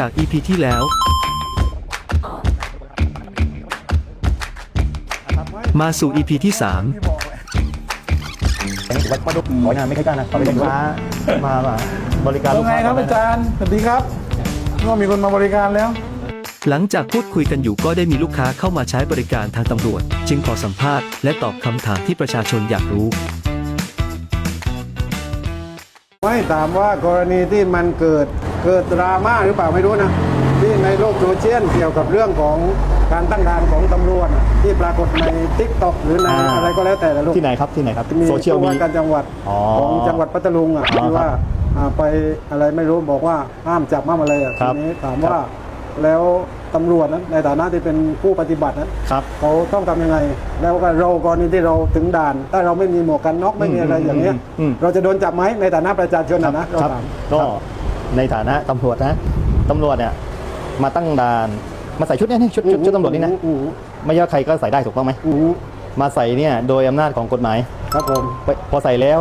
จาก EP ที่แล้ว มาสู่ EP ที่3วัดมาดูของานไม่ค่อยกล้านะเขาเป็นลูกค้ามามาบริการลูว่ากไงค้าครับอาจารย์สวัสดีครับก็มีคนมาบริการแล้วหลังจากพูดคุยกันอยู่ก็ได้มีลูกค้าเข้ามาใช้บริการทางตำรวจ จึงขอสัมภาษณ์และตอบคำถามที่ประชาชนอยากรู้ ไม่ถามว่ากรณีที่มันเกิด เกิดดราม่าหรือเปล่าไม่รู้นะที่ในโลกโซเชียลเกี่ยวกับเรื่องของการตั้งด่านของตำรวจน่ะที่ปรากฏในทิกตอกหรือในอ่า อะไรก็แล้วแต่ละลูกที่ไหนครับที่ไหนครับมีโซเชียลผู้มี ว่าการจังหวัดอ๋อของจังหวัดพัทลุงอะอ๋อที่ว่าอ่าไปอะไรไม่รู้บอกว่าห้ามจับห้ามอะไรอะครัทีบนี้ถามว่าแล้วตำรวจนั้นในฐานะที่เป็นผู้ปฏิบัตินั้น ครับ เขาต้องทำยังไง แล้วก็เรากรณีที่เราถึงด่าน ถ้าเราไม่มีหมวกกันน็อกไม่มีอะไรอย่างเงี้ย อืมเราจะโดนจับไหมในฐานะประชาชนครันะบนะเราครับถาม ก็ ในฐานะตำรวจนะตำรวจเนี่ยมาตั้งด่านมาใส่ชุดเนี่ยนี่ชุดชุดชุดตำรวจนี่นะอืมไม่ใช่ว่าใครก็ใส่ได้ถูกต้องไหมอืมมาใส่เนี่ยโดยอำนาจของกฎหมาย ครับผมพอใส่แล้ว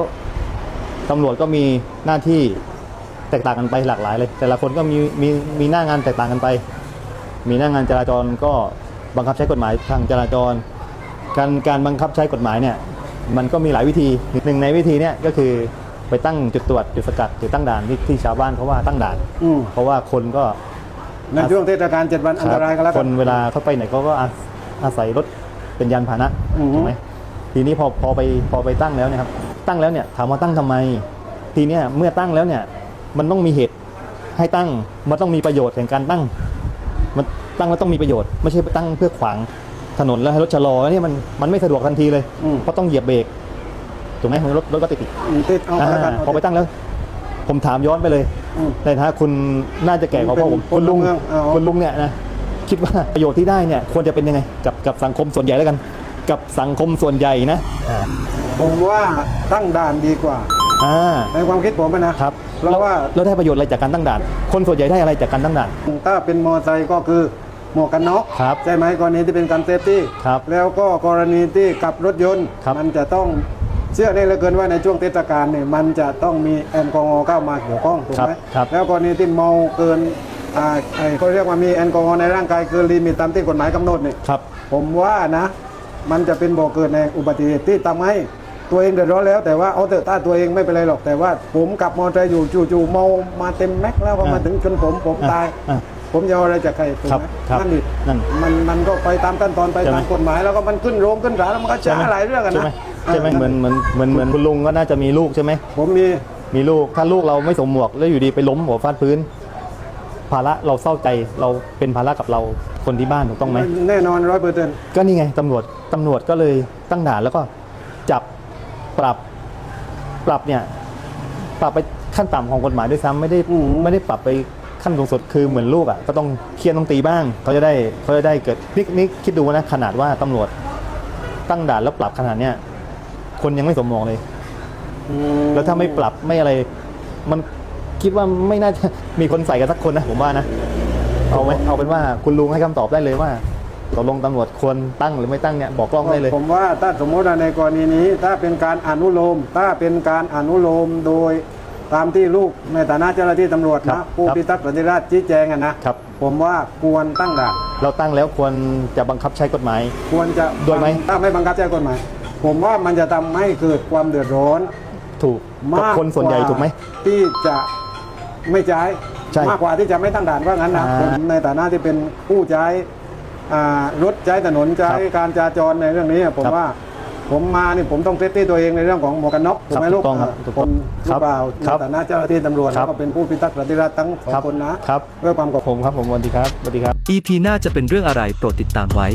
ตำรวจก็มีหน้าที่แตกต่างกันไปหลากหลายเลย แต่ละคนก็มีมีมีหน้างานแตกต่างกันไป มีหน้างานจราจรก็บังคับใช้กฎหมายทางจราจร การการบังคับใช้กฎหมายเนี่ยมันก็มีหลายวิธีหนึ่งในวิธีเนี่ยก็คือ ไปตั้งจุดตรวจจุดสกัดจุดตั้งด่านที่ที่ชาวบ้านเขาว่าตั้งด่าน อืมเพราะว่าคนก็ในช่วงเทศกาลเจ็ดวันอันตรายก็แล้วคกัน นเวลาเขาไปไหนเขาก็อาอาศัยรถเป็นยานพาหนะอือฮึ ถูกไหมทีนี้พอพอไปพอไปตั้งแล้วเนี่ยครับ ตั้งแล้วเนี่ยถามว่าตั้งทำไม ทีเนี้ยเมื่อตั้งแล้วเนี่ย มันต้องมีเหตุให้ตั้งมันต้องมีประโยชน์แห่งการตั้ง มันตั้งแล้วต้องมีประโยชน์ ไม่ใช่ตั้งเพื่อขวางถนนแล้วให้รถชะลอเนี่ยมันมันไม่สะดวกทันทีเลย อืม เพราะต้องเหยียบเบรก ถูกไหมรถรถก็ติดอีกอืมติดเอาอ่าแล้วกันพอไปตั้งแล้ว ผมถามย้อนไปเลยอืม ในฐานะคุณน่าจะแก่กว่าพ่อผมเป็นคุณลุงพลเมืองอ๋อคุณลุงเนี่ยนะคิดว่าประโยชน์ที่ได้เนี่ยควรจะเป็นยังไงกับกับสังคมส่วนใหญ่แล้วกัน กับสังคมส่วนใหญ่นะอ่าผมว่าตั้งด่านดีกว่า อ่า ในความคิดผมนะครับ เพราะว่าแล้วได้ประโยชน์อะไรจากการตั้งด่าน คนส่วนใหญ่ได้อะไรจากการตั้งด่าน ถ้าเป็นมอเตอร์ไซค์ก็คือหมวกกันน็อกครับใช่ไหมกรณีที่เป็นการเซฟตี้ครับแล้วก็กรณีที่ขับรถยนต์ ครับ มันจะต้อง เชื่อได้เหลือเกินว่าในช่วงเทศกาลเนี่ยมันจะต้องมีแอลกอฮอล์เข้ามาเกี่ยวข้องถูกไหมครับครับ แล้วกรณีที่เมาเกินอ่าไอ้เขาเรียกว่ามีแอลกอฮอล์ในร่างกายเกินลิมิตตามที่กฎหมายกำหนดเนี่ยครับ ผมว่านะ มันจะเป็นบ่อเกิดในอุบัติเหตุที่ทำให้ตัวเองเดือดร้อนแล้วแต่ว่าเอาเถอะถ้าตัวเองไม่เป็นไรหรอกแต่ว่าผมขับมอเตอร์ไซค์อยู่จู่ๆเมามาเต็มแม็กซ์แล้วพอมาอ่าถึงจนผมผมตายอ่าผมจะเอาอะไรจากใครถูกครับไหมครับนั่นดินั่นมันมันก็ไปตามขั้นตอนไปใช่ไหมตามกฎหมายแล้วก็มันขึ้นโรงขึ้นศาลแล้วมันก็ช้าหลายเรื่องกันใช่นะไหม ใช่ไหมเหมือนเหมือนเหมือนเหมือนคุณลุงก็น่าจะมีลูกใช่ไหมผมมีมีลูกถ้าลูกเราไม่สวมหมวกแล้วอยู่ดีไปล้มหัวฟาดพื้น ภาระเราเศร้าใจเราเป็นภาระกับเราคนที่บ้านถูกต้องไหมแน่นอนร้อยเปอร์เซ็นต์ก็นี่ไงตำรวจตำรวจก็เลยตั้งด่านแล้วก็จับปรับปรับเนี่ยปรับไปขั้นต่ำของกฎหมายด้วยซ้ำไม่ได้ไม่ได้ปรับไปขั้นสูงสุดคือเหมือนลูกอะก็ต้องเครียดต้องตีบ้างเขาจะได้เขาจะได้เกิดนี่นี่คิดดูนะขนาดว่าตำรวจตั้งด่านแล้วปรับขนาดเนี้ย คนยังไม่สมมองเลยแล้วถ้าไม่ปรับไม่อะไร มันคิดว่าไม่น่าจะมีคนใส่กันสักคนนะผมว่านะ เอาไหมเอาเป็นว่าคุณลุงให้คำตอบได้เลยว่าตกลงตำรวจควรตั้งหรือไม่ตั้งเนี่ยบอกกล้องได้เลย ผมว่าถ้าสมมติว่าในกรณีนี้ ถ้าเป็นการอนุโลม ถ้าเป็นการอนุโลมโดยตามที่ลูกในฐานะเจ้าหน้าที่ตำรวจครันะบผู้ครับ พิทักษ์สันติราษฎร์ชี้แจงอะนะครับ ผมว่าควรตั้งด่านเราตั้งแล้วควรจะบังคับใช้กฎหมาย ควรจะด้วยไหม ถ้าไม่บังคับใช้กฎหมาย ผมว่ามันจะทำให้เกิดความเดือดร้อน ถูกกับมากคนส่วนใหญ่กาถูกไหม ที่จะไม่ใช้ใช่มากกว่าที่จะไม่ตั้งด่านว่างั้นนะอ่าผมในฐานะที่เป็นผู้ใช้อ่ารถใช้ถนนใช้ครับการจราจรในเรื่องนี้ผมครับว่า ผมมานี่ผมต้องเซฟตี้ตัวเองในเรื่องของหมวกกันน็อกถูกไหมครับลูกถูกต้องครับอ่าถูกผต้องมครัรู้บเปล่าครับในฐานะเจ้าหน้าที่ตำรวจครัแล้บ วก็เป็นผู้พิทักษ์สันติราษฎร์ทั้งสองครับคนนะครับเพื่อความกบ ผมครับผมสวัสดีครับสวัสดีครับ EP หน้าจะเป็นเรื่องอะไรโปรดติดตามไว้